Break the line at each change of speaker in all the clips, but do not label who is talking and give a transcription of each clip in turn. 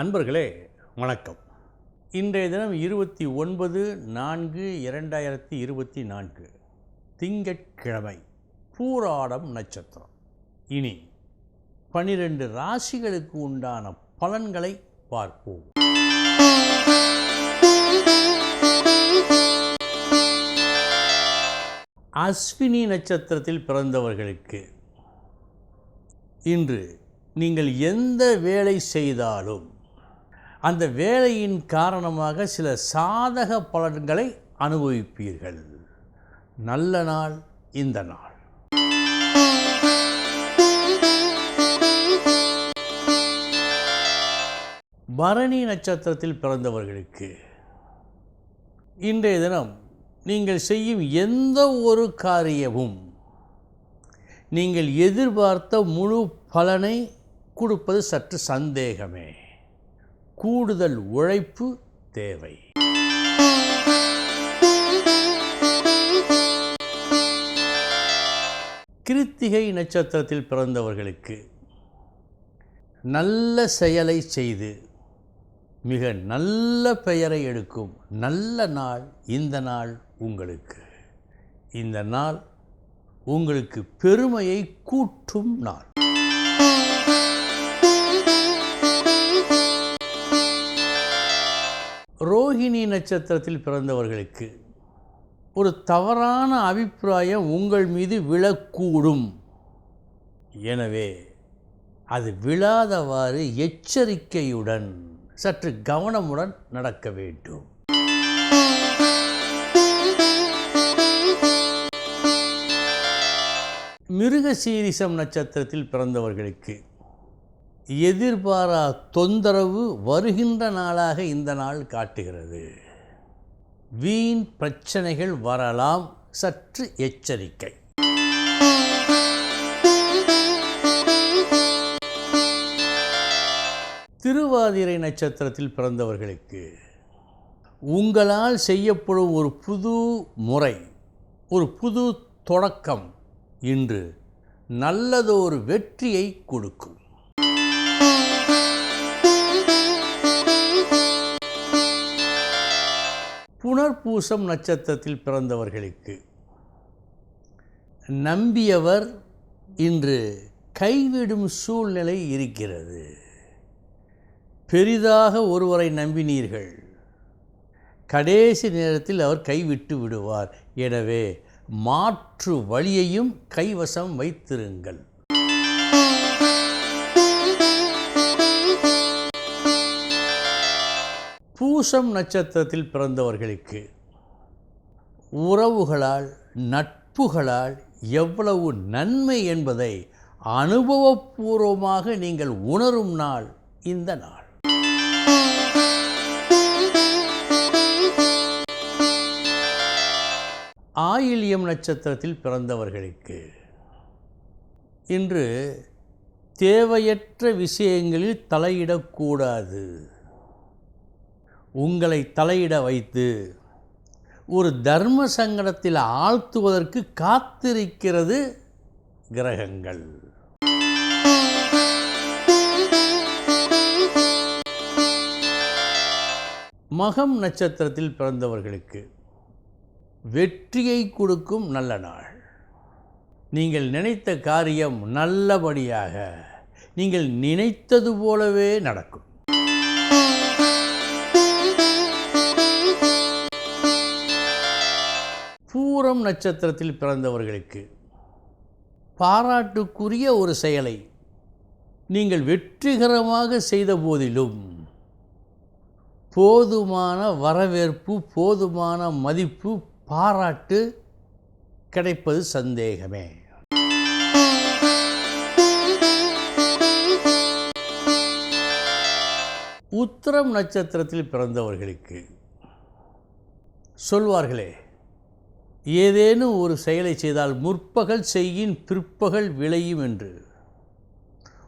அன்பர்களே வணக்கம். இன்றைய தினம் இருபத்தி ஒன்பது நான்கு இரண்டாயிரத்தி இருபத்தி நான்கு. திங்கட்கிழமை பூராடம் நட்சத்திரம். இனி பனிரெண்டு ராசிகளுக்கு உண்டான பலன்களை பார்ப்போம். அஸ்வினி நட்சத்திரத்தில் பிறந்தவர்களுக்கு இன்று நீங்கள் எந்த வேலை செய்தாலும் அந்த வேலையின் காரணமாக சில சாதக பலன்களை அனுபவிப்பீர்கள். நல்ல நாள் இந்த நாள். பரணி நட்சத்திரத்தில் பிறந்தவர்களுக்கு இன்றைய தினம் நீங்கள் செய்யும் எந்த ஒரு காரியமும் நீங்கள் எதிர்பார்த்த முழு பலனை கொடுப்பது சற்று சந்தேகமே. கூடுதல் உழைப்பு தேவை. கிருத்திகை நட்சத்திரத்தில் பிறந்தவர்களுக்கு நல்ல செயலை செய்து மிக நல்ல பெயரை எடுக்கும் நல்ல நாள் இந்த நாள் உங்களுக்கு. இந்த நாள் உங்களுக்கு பெருமையை கூட்டும் நாள். ரோஹிணி நட்சத்திரத்தில் பிறந்தவர்களுக்கு ஒரு தவறான அபிப்பிராயம் உங்கள் மீது விழக்கூடும். எனவே அது விழாதவாறு எச்சரிக்கையுடன் சற்று கவனமுடன் நடக்க வேண்டும். மிருகசீரிசம் நட்சத்திரத்தில் பிறந்தவர்களுக்கு எதிர்பாரா தொந்தரவு வருகின்ற நாளாக இந்த நாள் காட்டுகிறது. வீண் பிரச்சனைகள் வரலாம் சற்று எச்சரிக்கை. திருவாதிரை நட்சத்திரத்தில் பிறந்தவர்களுக்கு உங்களால் செய்யப்படும் ஒரு புது முறை ஒரு புது தொடக்கம் இன்று நல்லதொரு வெற்றியை கொடுக்கும். புனர்பூசம் நட்சத்திரத்தில் பிறந்தவர்களுக்கு. நம்பியவர் இன்று கைவிடும் சூழ்நிலை இருக்கிறது. பெரிதாக ஒருவரை நம்பினீர்கள். கடைசி நேரத்தில் அவர் கைவிட்டு விடுவார். எனவே மாற்று வழியையும் கைவசம் வைத்திருங்கள். பூசம் நட்சத்திரத்தில் பிறந்தவர்களுக்கு உறவுகளால் நட்புகளால் எவ்வளவு நன்மை என்பதை அனுபவபூர்வமாக நீங்கள் உணரும் நாள் இந்த நாள். ஆயில்யம் நட்சத்திரத்தில் பிறந்தவர்களுக்கு இன்று தேவையற்ற விஷயங்களில் தலையிடக்கூடாது. உங்களை தலையிட வைத்து ஒரு தர்ம சங்கடத்தில் ஆழ்த்துவதற்கு காத்திருக்கிறது கிரகங்கள். மகம் நட்சத்திரத்தில் பிறந்தவர்களுக்கு வெற்றியை கொடுக்கும் நல்ல நாள். நீங்கள் நினைத்த காரியம் நல்லபடியாக நீங்கள் நினைத்தது போலவே நடக்கும். பூரம் நட்சத்திரத்தில் பிறந்தவர்களுக்கு பாராட்டுக்குரிய ஒரு செயலை நீங்கள் வெற்றிகரமாக செய்த போதிலும் போதுமான வரவேற்பு போதுமான மதிப்பு பாராட்டு கிடைப்பது சந்தேகமே. உத்திரம் நட்சத்திரத்தில் பிறந்தவர்களுக்கு சொல்வார்களே ஏதேனும் ஒரு செயலை செய்தால் முற்பகல் செய்யின் பிற்பகல் விளையும் என்று.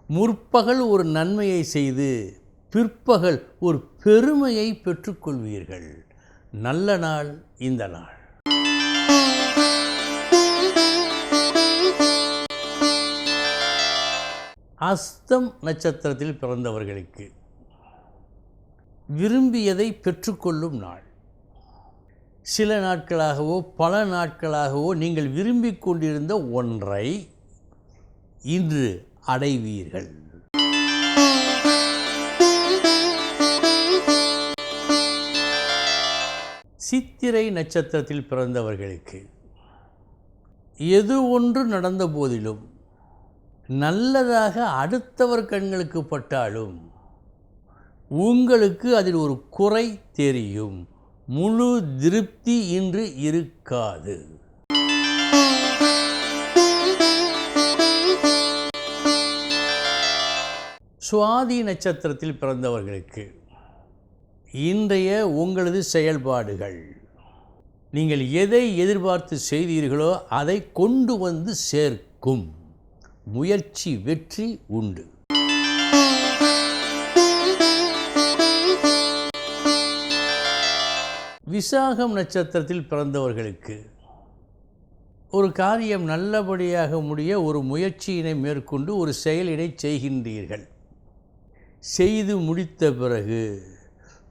முற்பகல் ஒரு நன்மையை செய்து பிற்பகல் ஒரு பெருமையை பெற்றுக்கொள்வீர்கள். நல்ல நாள் இந்த நாள். அஸ்தம் நட்சத்திரத்தில் பிறந்தவர்களுக்கு விரும்பியதை பெற்றுக்கொள்ளும் நாள். சில நாட்களாகவோ பல நாட்களாகவோ நீங்கள் விரும்பிக் கொண்டிருந்த ஒன்றை இன்று அடைவீர்கள். சித்திரை நட்சத்திரத்தில் பிறந்தவர்களுக்கு எது ஒன்று நடந்த போதிலும் நல்லதாக அடுத்தவர் கண்களுக்கு பட்டாலும் உங்களுக்கு அதில் ஒரு குறை தெரியும். முழு திருப்தி இன்று இருக்காது. சுவாதி நட்சத்திரத்தில் பிறந்தவர்களுக்கு இன்றைய உங்களது செயல்பாடுகள். நீங்கள் எதை எதிர்பார்த்து செய்தீர்களோ அதை கொண்டு வந்து சேர்க்கும். முயற்சி வெற்றி உண்டு. விசாகம் நட்சத்திரத்தில் பிறந்தவர்களுக்கு ஒரு காரியம் நல்லபடியாக முடிய ஒரு முயற்சியினை மேற்கொண்டு ஒரு செயலினை செய்கின்றீர்கள். செய்து முடித்த பிறகு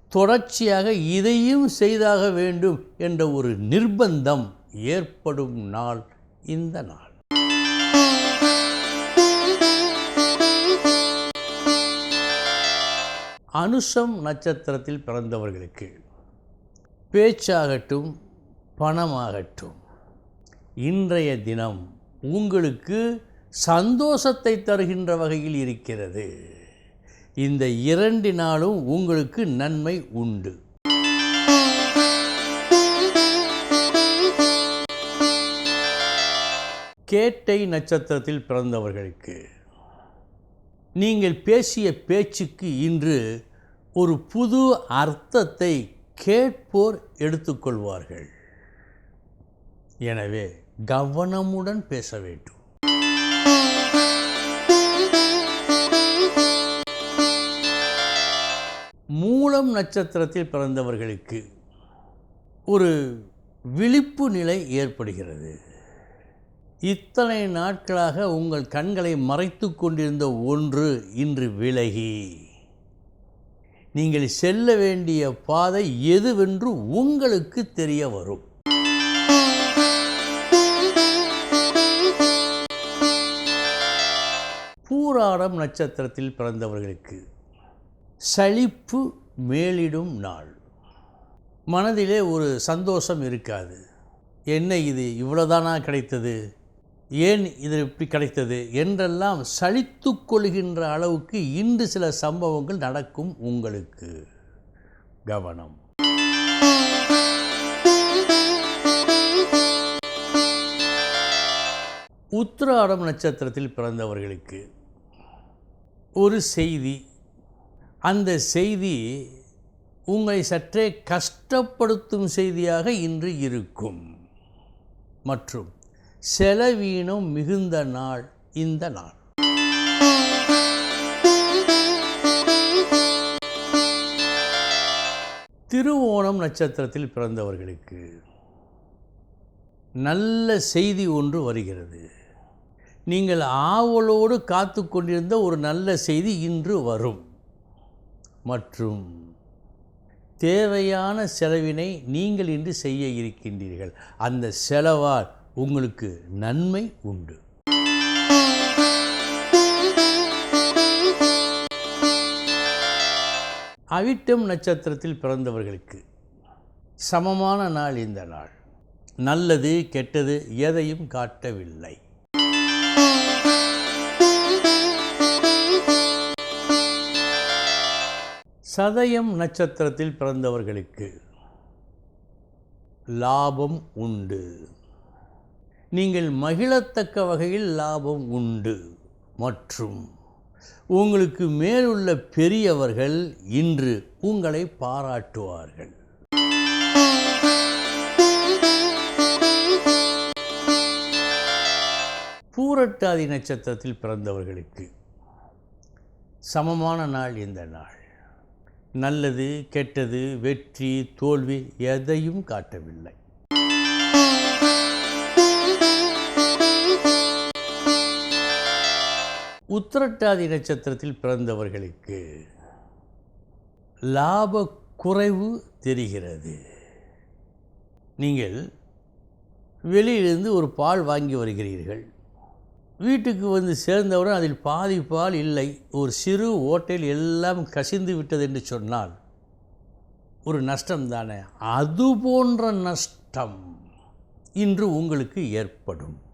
தொடர்ச்சியாக இதையும் செய்தாக வேண்டும் என்ற ஒரு நிர்பந்தம் ஏற்படும் நாள் இந்த நாள். அனுஷம் நட்சத்திரத்தில் பிறந்தவர்களுக்கு பேச்சாகட்டும் பணமாகட்டும். இன்றைய தினம் உங்களுக்கு சந்தோஷத்தை தருகின்ற வகையில் இருக்கிறது. இந்த இரண்டு நாளும் உங்களுக்கு நன்மை உண்டு. கேட்டை நட்சத்திரத்தில் பிறந்தவர்களுக்கு நீங்கள் பேசிய பேச்சுக்கு இன்று ஒரு புது அர்த்தத்தை கேட்போர் எடுத்துக்கொள்வார்கள். எனவே கவனமுடன் பேச வேண்டும். மூலம் நட்சத்திரத்தில் பிறந்தவர்களுக்கு ஒரு விழிப்பு நிலை ஏற்படுகிறது. இத்தனை நாட்களாக உங்கள் கண்களை மறைத்து கொண்டிருந்த ஒன்று இன்று விலகி. நீங்கள் செல்ல வேண்டிய பாதை எதுவென்று உங்களுக்கு தெரிய வரும். பூராடம் நட்சத்திரத்தில் பிறந்தவர்களுக்கு சலிப்பு மேலிடும் நாள். மனதிலே ஒரு சந்தோஷம் இருக்காது. என்ன இது? இவ்வளோதானா கிடைத்தது? ஏன் இது இப்படி கிடைத்தது என்றெல்லாம் சலித்து கொள்கின்ற அளவுக்கு இன்று சில சம்பவங்கள் நடக்கும் உங்களுக்கு. கவனம். உத்திராடம் நட்சத்திரத்தில் பிறந்தவர்களுக்கு ஒரு செய்தி. அந்த செய்தி உங்களை சற்றே கஷ்டப்படுத்தும் செய்தியாக இன்று இருக்கும். மற்றும் செலவீனம் மிகுந்த நாள் இந்த நாள். திருவோணம் நட்சத்திரத்தில் பிறந்தவர்களுக்கு நல்ல செய்தி ஒன்று வருகிறது. நீங்கள் ஆவலோடு காத்து கொண்டிருந்த ஒரு நல்ல செய்தி இன்று வரும். மற்றும் தேவையான செலவினை நீங்கள் இன்று செய்ய இருக்கின்றீர்கள். அந்த செலவால் உங்களுக்கு நன்மை உண்டு. அவிட்டம் நட்சத்திரத்தில் பிறந்தவர்களுக்கு சமமான நாள் இந்த நாள். நல்லது கெட்டது எதையும் காட்டவில்லை. சதயம் நட்சத்திரத்தில் பிறந்தவர்களுக்கு லாபம் உண்டு. நீங்கள் மகிழத்தக்க வகையில் லாபம் உண்டு. மற்றும் உங்களுக்கு மேலுள்ள பெரியவர்கள் இன்று உங்களை பாராட்டுவார்கள். பூரட்டாதி நட்சத்திரத்தில் பிறந்தவர்களுக்கு சமமான நாள் இந்த நாள். நல்லது கெட்டது வெற்றி தோல்வி எதையும் காட்டவில்லை. உத்திரட்டாதி நட்சத்திரத்தில் பிறந்தவர்களுக்கு லாப குறைவு தெரிகிறது. நீங்கள் வெளியிலிருந்து ஒரு பால் வாங்கி வருகிறீர்கள். வீட்டுக்கு வந்து சேர்ந்தவுடன் அதில் பாதி பால் இல்லை. ஒரு சிறு ஓட்டையில் எல்லாம் கசிந்து விட்டது என்று சொன்னால் ஒரு நஷ்டம் தானே? அது போன்ற நஷ்டம் இன்று உங்களுக்கு ஏற்படும்.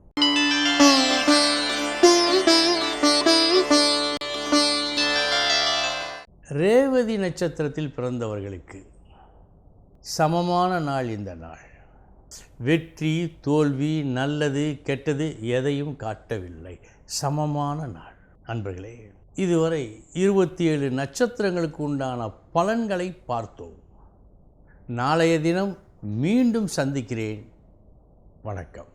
ரேவதி நட்சத்திரத்தில் பிறந்தவர்களுக்கு சமமான நாள் இந்த நாள். வெற்றி தோல்வி நல்லது கெட்டது எதையும் காட்டவில்லை. சமமான நாள். நண்பர்களே இதுவரை இருபத்தி ஏழு நட்சத்திரங்களுக்கு உண்டான பலன்களை பார்த்தோம். நாளைய தினம் மீண்டும் சந்திக்கிறேன். வணக்கம்.